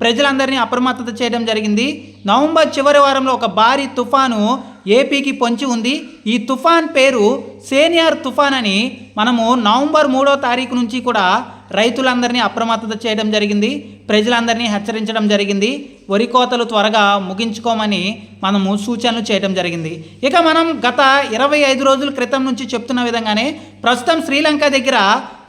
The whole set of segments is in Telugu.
ప్రజలందరినీ అప్రమత్తత చేయడం జరిగింది. నవంబర్ చివరి వారంలో ఒక భారీ తుఫాను ఏపీకి పొంచి ఉంది. ఈ తుఫాన్ పేరు సేనియర్ తుఫాన్ అని మనము నవంబర్ మూడో తారీఖు నుంచి కూడా రైతులందరినీ అప్రమత్తత చేయడం జరిగింది ప్రజలందరినీ హెచ్చరించడం జరిగింది వరి కోతలు త్వరగా ముగించుకోమని మనము సూచనలు చేయడం జరిగింది. ఇక మనం గత ఇరవై ఐదు రోజుల క్రితం నుంచి చెప్తున్న విధంగానే ప్రస్తుతం శ్రీలంక దగ్గర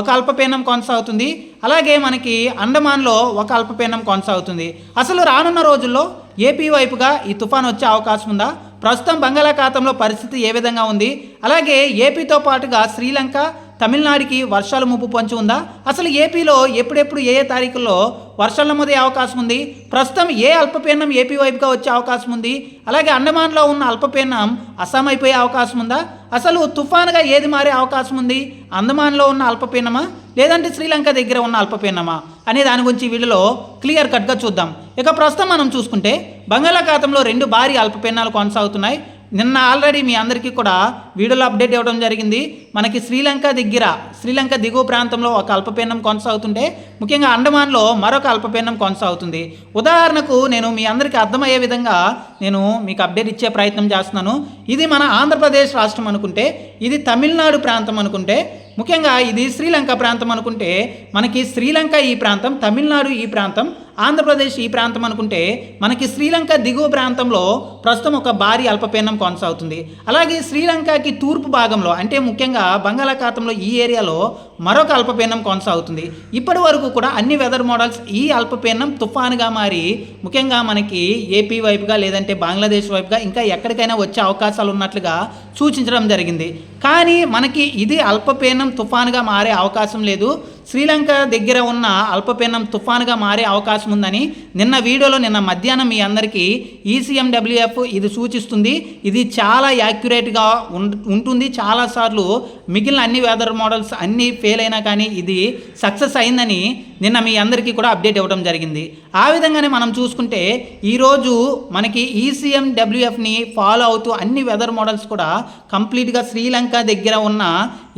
ఒక అల్పపీడనం కొనసాగుతుంది అలాగే మనకి అండమాన్లో ఒక అల్పపీడనం కొనసాగుతుంది. అసలు రానున్న రోజుల్లో ఏపీ వైపుగా ఈ తుఫాన్ వచ్చే అవకాశం ఉందా? ప్రస్తుతం బంగాళాఖాతంలో పరిస్థితి ఏ విధంగా ఉంది? అలాగే ఏపీతో పాటుగా శ్రీలంక తమిళనాడుకి వర్షాలు ముప్పు పొంచి ఉందా? అసలు ఏపీలో ఎప్పుడెప్పుడు ఏ ఏ తారీఖుల్లో వర్షాలు నమోదయ్యే అవకాశం ఉంది? ప్రస్తుతం ఏ అల్పపీడనం ఏపీ వైపుగా వచ్చే అవకాశం ఉంది? అలాగే అండమాన్లో ఉన్న అల్పపీడనం అస్సాం అయిపోయే అవకాశం ఉందా? అసలు తుఫానుగా ఏది మారే అవకాశం ఉంది? అండమాన్లో ఉన్న అల్పపీడనమా? లేదంటే శ్రీలంక దగ్గర ఉన్న అల్పపీడనమా? అనే దాని గురించి వీడియోలో క్లియర్ కట్గా చూద్దాం. ఇక ప్రస్తుతం మనం చూసుకుంటే బంగాళాఖాతంలో రెండు భారీ అల్పపీడనాలు కొనసాగుతున్నాయి. నిన్న ఆల్రెడీ మీ అందరికీ కూడా వీడియోలో అప్డేట్ ఇవ్వడం జరిగింది. మనకి శ్రీలంక దగ్గర శ్రీలంక దిగువ ప్రాంతంలో ఒక అల్పపీడనం కొనసాగుతుంటే ముఖ్యంగా అండమాన్లో మరొక అల్పపీడనం కొనసాగుతుంది. ఉదాహరణకు నేను మీ అందరికీ అర్థమయ్యే విధంగా నేను మీకు అప్డేట్ ఇచ్చే ప్రయత్నం చేస్తున్నాను. ఇది మన ఆంధ్రప్రదేశ్ రాష్ట్రం అనుకుంటే ఇది తమిళనాడు ప్రాంతం అనుకుంటే ముఖ్యంగా ఇది శ్రీలంక ప్రాంతం అనుకుంటే మనకి శ్రీలంక ఈ ప్రాంతం తమిళనాడు ఈ ప్రాంతం ఆంధ్రప్రదేశ్ ఈ ప్రాంతం అనుకుంటే మనకి శ్రీలంక దిగువ ప్రాంతంలో ప్రస్తుతం ఒక భారీ అల్పపీడనం కొనసాగుతుంది. అలాగే శ్రీలంకకి తూర్పు భాగంలో అంటే ముఖ్యంగా బంగాళాఖాతంలో ఈ ఏరియాలో మరొక అల్పపీడనం కొనసాగుతుంది. ఇప్పటి వరకు కూడా అన్ని వెదర్ మోడల్స్ ఈ అల్పపీడనం తుఫానుగా మారి ముఖ్యంగా మనకి ఏపీ వైపుగా లేదంటే బంగ్లాదేశ్ వైపుగా ఇంకా ఎక్కడికైనా వచ్చే అవకాశాలు ఉన్నట్లుగా సూచించడం జరిగింది. కానీ మనకి ఇది అల్పపీడనం తుఫానుగా మారే అవకాశం లేదు. శ్రీలంక దగ్గర ఉన్న అల్పపీడనం తుఫానుగా మారే అవకాశం ఉందని నిన్న వీడియోలో నిన్న మధ్యాహ్నం మీ అందరికీ ఈసీఎండబ్ల్యూఎఫ్ ఇది సూచిస్తుంది. ఇది చాలా యాక్యురేట్గా ఉం- ఉంటుంది. చాలాసార్లు మిగిలిన అన్ని వెదర్ మోడల్స్ అన్నీ ఫెయిల్ అయినా కానీ ఇది సక్సెస్ అయిందని నిన్న మీ అందరికీ కూడా అప్డేట్ ఇవ్వడం జరిగింది. ఆ విధంగానే మనం చూసుకుంటే ఈరోజు మనకి ఈసీఎం డబ్ల్యూఎఫ్ని ఫాలో అవుతూ అన్ని వెదర్ మోడల్స్ కూడా కంప్లీట్గా శ్రీలంక దగ్గర ఉన్న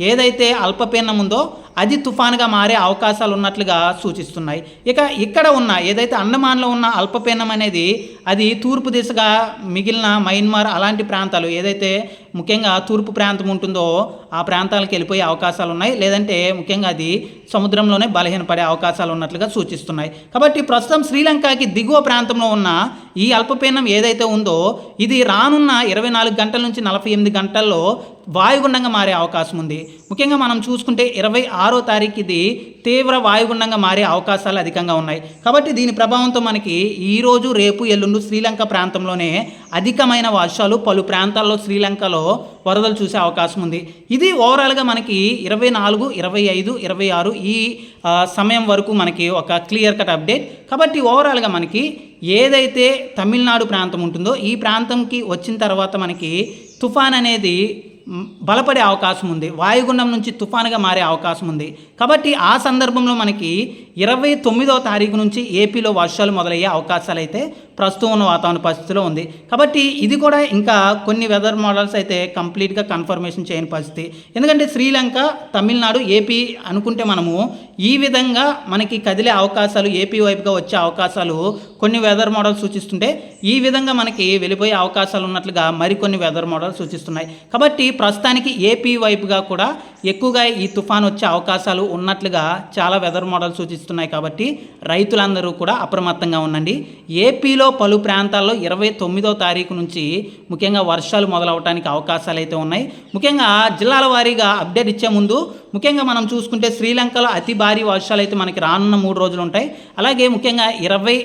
ఏదైతే అల్పపీడనం ఉందో అది తుఫాన్గా మారే అవకాశాలు ఉన్నట్లుగా సూచిస్తున్నాయి. ఇక ఇక్కడ ఉన్న ఏదైతే అండమాన్లో ఉన్న అల్పపీడనం అనేది అది తూర్పు దిశగా మిగిలిన మయన్మార్ అలాంటి ప్రాంతాలు ఏదైతే ముఖ్యంగా తూర్పు ప్రాంతం ఉంటుందో ఆ ప్రాంతాలకు వెళ్ళిపోయే అవకాశాలు ఉన్నాయి. లేదంటే ముఖ్యంగా అది సముద్రంలోనే బలహీనపడే అవకాశాలు ఉన్నట్లుగా సూచిస్తున్నాయి. కాబట్టి ప్రస్తుతం శ్రీలంకకి దిగువ ప్రాంతంలో ఉన్న ఈ అల్పపీడనం ఏదైతే ఉందో ఇది రానున్న ఇరవై నాలుగు గంటల నుంచి నలభై ఎనిమిది గంటల్లో వాయుగుండంగా మారే అవకాశం ఉంది. ముఖ్యంగా మనం చూసుకుంటే ఇరవై ఆరో తారీఖు ఇది తీవ్ర వాయుగుండంగా మారే అవకాశాలు అధికంగా ఉన్నాయి. కాబట్టి దీని ప్రభావంతో మనకి ఈరోజు రేపు ఎల్లుండు శ్రీలంక ప్రాంతంలోనే అధికమైన వర్షాలు పలు ప్రాంతాల్లో శ్రీలంకలో వరదలు చూసే అవకాశం ఉంది. ఇది ఓవరాల్గా మనకి ఇరవై నాలుగు ఇరవై ఐదు ఇరవై ఆరు ఈ సమయం వరకు మనకి ఒక క్లియర్ కట్ అప్డేట్ కాబట్టి ఓవరాల్గా మనకి ఏదైతే తమిళనాడు ప్రాంతం ఉంటుందో ఈ ప్రాంతంకి వచ్చిన తర్వాత మనకి తుఫాన్ అనేది బలపడే అవకాశం ఉంది. వాయుగుండం నుంచి తుఫానుగా మారే అవకాశం ఉంది. కాబట్టి ఆ సందర్భంలో మనకి ఇరవై తొమ్మిదో తారీఖు నుంచి ఏపీలో వర్షాలు మొదలయ్యే అవకాశాలు అయితే ప్రస్తుతం ఉన్న వాతావరణ పరిస్థితిలో ఉంది. కాబట్టి ఇది కూడా ఇంకా కొన్ని వెదర్ మోడల్స్ అయితే కంప్లీట్గా కన్ఫర్మేషన్ చేయని పరిస్థితి. ఎందుకంటే శ్రీలంక తమిళనాడు ఏపీ అనుకుంటే మనము ఈ విధంగా మనకి కదిలే అవకాశాలు ఏపీ వైపుగా వచ్చే అవకాశాలు కొన్ని వెదర్ మోడల్స్ సూచిస్తుంటే ఈ విధంగా మనకి వెళ్ళిపోయే అవకాశాలు ఉన్నట్లుగా మరికొన్ని వెదర్ మోడల్స్ సూచిస్తున్నాయి. కాబట్టి ప్రస్తుతానికి ఏపీ వైపుగా కూడా ఎక్కువగా ఈ తుఫాన్ వచ్చే అవకాశాలు ఉన్నట్లుగా చాలా వెదర్ మోడల్స్ సూచిస్తున్నాయి కాబట్టి రైతులందరూ కూడా అప్రమత్తంగా ఉండండి. ఏపీలో పలు ప్రాంతాల్లో ఇరవై తొమ్మిదో తారీఖు నుంచి ముఖ్యంగా వర్షాలు మొదలవడానికి అవకాశాలు అయితే ఉన్నాయి. ముఖ్యంగా జిల్లాల వారీగా అప్డేట్ ఇచ్చే ముందు ముఖ్యంగా మనం చూసుకుంటే శ్రీలంకలో అతి భారీ వర్షాలు అయితే మనకి రానున్న మూడు రోజులు ఉంటాయి. అలాగే ముఖ్యంగా ఇరవై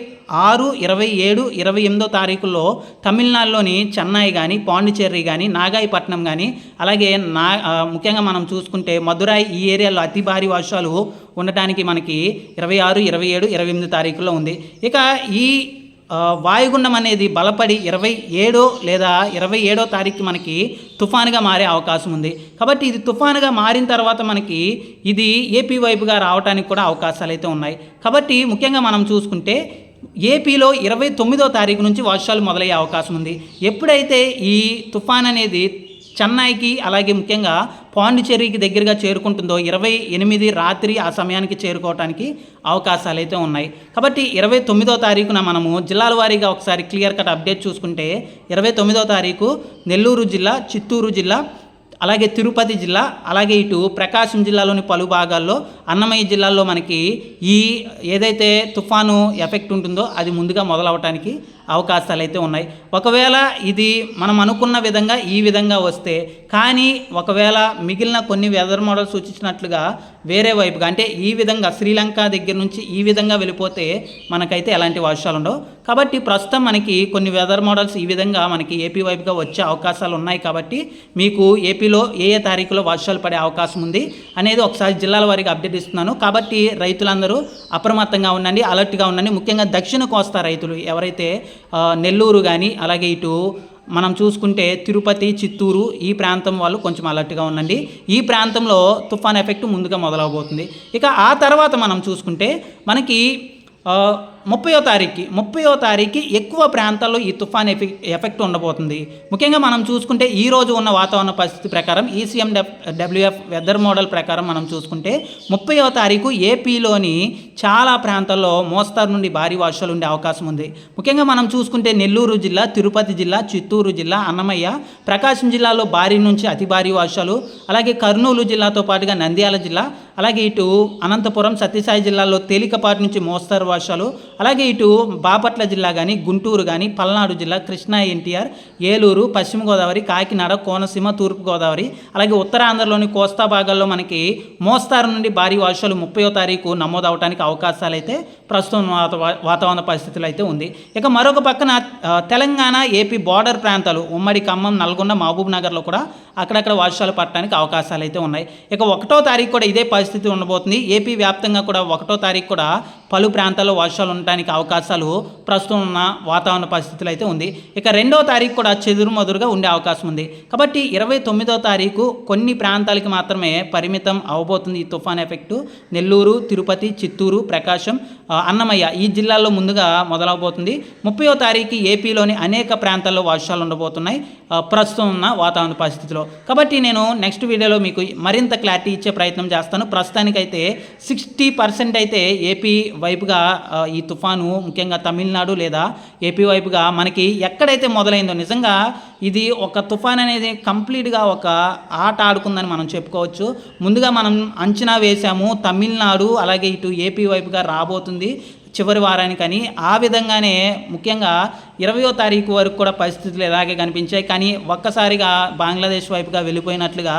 ఆరు ఇరవై ఏడు ఇరవై ఎనిమిదో తారీఖుల్లో తమిళనాడులోని చెన్నై కానీ పాండిచేరి కానీ నాగాయపట్నం కానీ అలాగే నా ముఖ్యంగా మనం చూసుకుంటే మధురాయి ఈ ఏరియాలో అతి భారీ వర్షాలు ఉండటానికి మనకి ఇరవై ఆరు ఇరవై ఏడు ఇరవై ఎనిమిది తారీఖుల్లో ఉంది. ఇక ఈ వాయుగుండం అనేది బలపడి ఇరవై ఏడో లేదా ఇరవై ఏడో తారీఖు మనకి తుఫానుగా మారే అవకాశం ఉంది. కాబట్టి ఇది తుఫానుగా మారిన తర్వాత మనకి ఇది ఏపీ వైపుగా రావడానికి కూడా అవకాశాలు అయితే ఉన్నాయి. కాబట్టి ముఖ్యంగా మనం చూసుకుంటే ఏపీలో ఇరవై తొమ్మిదో తారీఖు నుంచి వర్షాలు మొదలయ్యే అవకాశం ఉంది. ఎప్పుడైతే ఈ తుఫాన్ అనేది చెన్నైకి అలాగే ముఖ్యంగా పాండిచేరికి దగ్గరగా చేరుకుంటుందో ఇరవై ఎనిమిది రాత్రి ఆ సమయానికి చేరుకోవడానికి అవకాశాలు అయితే ఉన్నాయి. కాబట్టి ఇరవై తొమ్మిదో తారీఖున మనము జిల్లాల వారీగా ఒకసారి క్లియర్ కట్ అప్డేట్ చూసుకుంటే ఇరవై తొమ్మిదో తారీఖు నెల్లూరు జిల్లా చిత్తూరు జిల్లా అలాగే తిరుపతి జిల్లా అలాగే ఇటు ప్రకాశం జిల్లాలోని పలు భాగాల్లో అన్నమయ్య జిల్లాలో మనకి ఈ ఏదైతే తుఫాను ఎఫెక్ట్ ఉంటుందో అది ముందుగా మొదలవటానికి అవకాశాలు అయితే ఉన్నాయి. ఒకవేళ ఇది మనం అనుకున్న విధంగా ఈ విధంగా వస్తే కానీ ఒకవేళ మిగిలిన కొన్ని వెదర్ మోడల్ సూచించినట్లుగా వేరే వైపుగా అంటే ఈ విధంగా శ్రీలంక దగ్గర నుంచి ఈ విధంగా వెళ్ళిపోతే మనకైతే ఎలాంటి వర్షాలు ఉండవు కాబట్టి ప్రస్తుతం మనకి కొన్ని వెదర్ మోడల్స్ ఈ విధంగా మనకి ఏపీ వైపుగా వచ్చే అవకాశాలు ఉన్నాయి కాబట్టి మీకు ఏపీలో ఏ ఏ తారీఖులో వర్షాలు పడే అవకాశం ఉంది అనేది ఒకసారి జిల్లాల వారికి అప్డేట్ ఇస్తున్నాను. కాబట్టి రైతులందరూ అప్రమత్తంగా ఉండండి అలర్ట్గా ఉండండి. ముఖ్యంగా దక్షిణ కోస్తా రైతులు ఎవరైతే నెల్లూరు కానీ అలాగే ఇటు మనం చూసుకుంటే తిరుపతి చిత్తూరు ఈ ప్రాంతం వాళ్ళు కొంచెం అలర్ట్గా ఉండండి. ఈ ప్రాంతంలో తుఫాన్ ఎఫెక్ట్ ముందుగా మొదలవబోతుంది. ఇక ఆ తర్వాత మనం చూసుకుంటే మనకి ముప్పయో తారీఖుకి ముప్పయో తారీఖుకి ఎక్కువ ప్రాంతాల్లో ఈ తుఫాన్ ఎఫెక్ట్ ఎఫెక్ట్ ఉండబోతుంది. ముఖ్యంగా మనం చూసుకుంటే ఈ రోజు ఉన్న వాతావరణ పరిస్థితి ప్రకారం ఈసీఎం డబ్ల్యూఎఫ్ వెదర్ మోడల్ ప్రకారం మనం చూసుకుంటే ముప్పయో తారీఖు ఏపీలోని చాలా ప్రాంతాల్లో మోస్తారు నుండి భారీ వర్షాలు ఉండే అవకాశం ఉంది. ముఖ్యంగా మనం చూసుకుంటే నెల్లూరు జిల్లా తిరుపతి జిల్లా చిత్తూరు జిల్లా అన్నమయ్య ప్రకాశం జిల్లాలో భారీ నుంచి అతి భారీ వర్షాలు అలాగే కర్నూలు జిల్లాతో పాటుగా నంద్యాల జిల్లా అలాగే ఇటు అనంతపురం సత్యసాయి జిల్లాలో తేలికపాటి నుంచి మోస్తరు వర్షాలు అలాగే ఇటు బాపట్ల జిల్లా కానీ గుంటూరు కానీ పల్నాడు జిల్లా కృష్ణా ఎన్టీఆర్ ఏలూరు పశ్చిమ గోదావరి కాకినాడ కోనసీమ తూర్పుగోదావరి అలాగే ఉత్తరాంధ్రలోని కోస్తా భాగాల్లో మనకి మోస్తారు నుండి భారీ వర్షాలు ముప్పయో తారీఖు నమోదవడానికి అవకాశాలు అయితే ప్రస్తుతం వాతావరణ పరిస్థితులు అయితే ఉంది. ఇక మరొక పక్కన తెలంగాణ ఏపీ బార్డర్ ప్రాంతాలు ఉమ్మడి ఖమ్మం నల్గొండ మహబూబ్ నగర్లో కూడా అక్కడక్కడ వర్షాలు పడటానికి అవకాశాలు అయితే ఉన్నాయి. ఇక ఒకటో తారీఖు కూడా ఇదే పరిస్థితి ఉండబోతుంది. ఏపీ వ్యాప్తంగా కూడా ఒకటో తారీఖు కూడా పలు ప్రాంతాల్లో వర్షాలు ఉండటానికి అవకాశాలు ప్రస్తుతం ఉన్న వాతావరణ పరిస్థితులు అయితే ఉంది. ఇక రెండో తారీఖు కూడా చెదురుమదురుగా ఉండే అవకాశం ఉంది. కాబట్టి ఇరవై తొమ్మిదో తారీఖు కొన్ని ప్రాంతాలకి మాత్రమే పరిమితం అవబోతుంది ఈ తుఫాన్ ఎఫెక్టు. నెల్లూరు తిరుపతి చిత్తూరు ప్రకాశం అన్నమయ్య ఈ జిల్లాల్లో ముందుగా మొదలవబోతుంది. ముప్పయో తారీఖు ఏపీలోని అనేక ప్రాంతాల్లో వర్షాలు ఉండబోతున్నాయి ప్రస్తుతం ఉన్న వాతావరణ పరిస్థితిలో. కాబట్టి నేను నెక్స్ట్ వీడియోలో మీకు మరింత క్లారిటీ ఇచ్చే ప్రయత్నం చేస్తాను. ప్రస్తుతానికైతే సిక్స్టీ పర్సెంట్ అయితే ఏపీ వైపుగా ఈ తుఫాను ముఖ్యంగా తమిళనాడు లేదా ఏపీ వైపుగా మనకి ఎక్కడైతే మొదలైందో నిజంగా ఇది ఒక తుఫాన్ అనేది కంప్లీట్గా ఒక ఆట ఆడుకుందని మనం చెప్పుకోవచ్చు. ముందుగా మనం అంచనా వేశాము తమిళనాడు అలాగే ఇటు ఏపీ వైపుగా రాబోతుంది చివరి వారానికని. ఆ విధంగానే ముఖ్యంగా ఇరవయో తారీఖు వరకు కూడా పరిస్థితులు ఇలాగే కనిపించాయి. కానీ ఒక్కసారిగా బంగ్లాదేశ్ వైపుగా వెళ్ళిపోయినట్లుగా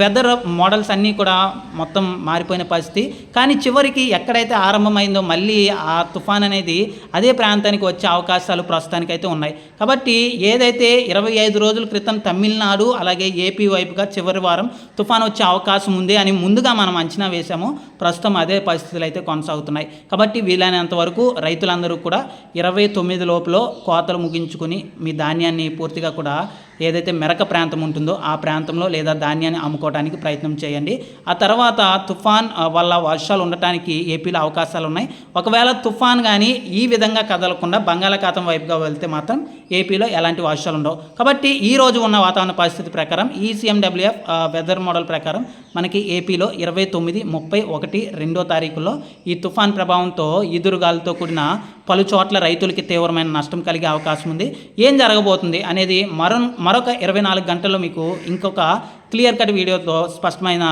వెదర్ మోడల్స్ అన్నీ కూడా మొత్తం మారిపోయిన పరిస్థితి. కానీ చివరికి ఎక్కడైతే ఆరంభమైందో మళ్ళీ ఆ తుఫాన్ అనేది అదే ప్రాంతానికి వచ్చే అవకాశాలు ప్రస్తుతానికైతే ఉన్నాయి. కాబట్టి ఏదైతే ఇరవై ఐదు రోజుల క్రితం తమిళనాడు అలాగే ఏపీ వైపుగా చివరి వారం తుఫాన్ వచ్చే అవకాశం ఉంది అని ముందుగా మనం అంచనా వేశాము ప్రస్తుతం అదే పరిస్థితులు అయితే కొనసాగుతున్నాయి. కాబట్టి వీలైనంత వరకు రైతులందరూ కూడా ఇరవై తొమ్మిది లోపల కోతలు ముగించుకుని మీ ధాన్యాన్ని పూర్తిగా కూడా ఏదైతే మెరక ప్రాంతం ఉంటుందో ఆ ప్రాంతంలో లేదా ధాన్యాన్ని అమ్ముకోవడానికి ప్రయత్నం చేయండి. ఆ తర్వాత తుఫాన్ వల్ల వర్షాలు ఉండటానికి ఏపీలో అవకాశాలు ఉన్నాయి. ఒకవేళ తుఫాన్ కానీ ఈ విధంగా కదలకుండా బంగాళాఖాతం వైపుగా వెళ్తే మాత్రం ఏపీలో ఎలాంటి వర్షాలు ఉండవు. కాబట్టి ఈ రోజు ఉన్న వాతావరణ పరిస్థితి ప్రకారం ఈసీఎండబ్ల్యూఎఫ్ వెదర్ మోడల్ ప్రకారం మనకి ఏపీలో ఇరవై తొమ్మిది ముప్పై ఒకటి రెండో తారీఖులో ఈ తుఫాన్ ప్రభావంతో ఈదురుగాలతో కూడిన పలు చోట్ల రైతులకి తీవ్రమైన నష్టం కలిగే అవకాశం ఉంది. ఏం జరగబోతుంది అనేది మరో మరొక ఇరవై నాలుగు గంటల్లో మీకు ఇంకొక క్లియర్ కట్ వీడియోతో స్పష్టమైన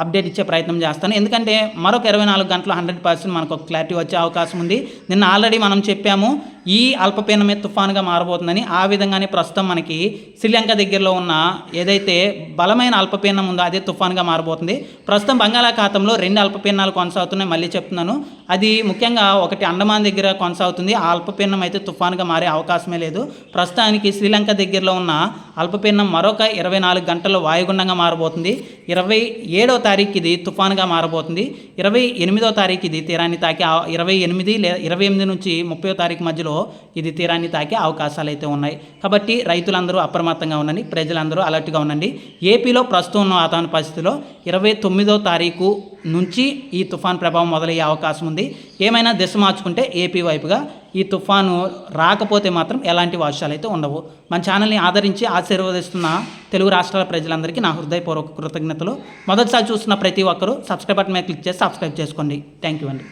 అప్డేట్ ఇచ్చే ప్రయత్నం చేస్తాను. ఎందుకంటే మరొక ఇరవై నాలుగు గంటలు హండ్రెడ్ పర్సెంట్ మనకు క్లారిటీ వచ్చే అవకాశం ఉంది. నిన్న ఆల్రెడీ మనం చెప్పాము ఈ అల్పపీనమే తుఫాన్గా మారబోతుందని ఆ విధంగానే ప్రస్తుతం మనకి శ్రీలంక దగ్గరలో ఉన్న ఏదైతే బలమైన అల్పపీనం ఉందో అదే తుఫాన్గా మారబోతుంది. ప్రస్తుతం బంగాళాఖాతంలో రెండు అల్పపీనాలు కొనసాగుతున్నాయి మళ్ళీ చెప్తున్నాను. అది ముఖ్యంగా ఒకటి అండమాన్ దగ్గర కొనసాగుతుంది. ఆ అల్పపీనం అయితే తుఫాన్గా మారే అవకాశమే లేదు. ప్రస్తుతానికి శ్రీలంక దగ్గరలో ఉన్న అల్పపీనం మరొక ఇరవై నాలుగు గంటల్లో వాయుగుండంగా మారబోతుంది. ఇరవై ఏడో తారీఖు ఇది తుఫాన్గా మారబోతుంది. ఇరవై ఎనిమిదో తారీఖు ఇది తీరాన్ని తాకి ఇరవై ఎనిమిది లే ఇరవై ఎనిమిది నుంచి ముప్పై తారీఖు మధ్యలో సమయంలో ఇది తీరాన్ని తాకే అవకాశాలు అయితే ఉన్నాయి. కాబట్టి రైతులందరూ అప్రమత్తంగా ఉండండి ప్రజలందరూ అలర్ట్గా ఉండండి. ఏపీలో ప్రస్తుతం ఉన్న వాతావరణ పరిస్థితిలో ఇరవై తొమ్మిదో తారీఖు నుంచి ఈ తుఫాన్ ప్రభావం మొదలయ్యే అవకాశం ఉంది. ఏమైనా దిశ మార్చుకుంటే ఏపీ వైపుగా ఈ తుఫాను రాకపోతే మాత్రం ఎలాంటి వర్షాలు అయితే ఉండవు. మన ఛానల్ని ఆదరించి ఆశీర్వదిస్తున్న తెలుగు రాష్ట్రాల ప్రజలందరికీ నా హృదయపూర్వక కృతజ్ఞతలు. మొదటిసారి చూస్తున్న ప్రతి ఒక్కరూ సబ్స్క్రైబ్ బటన్ మీద క్లిక్ చేసి సబ్స్క్రైబ్ చేసుకోండి. థ్యాంక్ యూ అండి.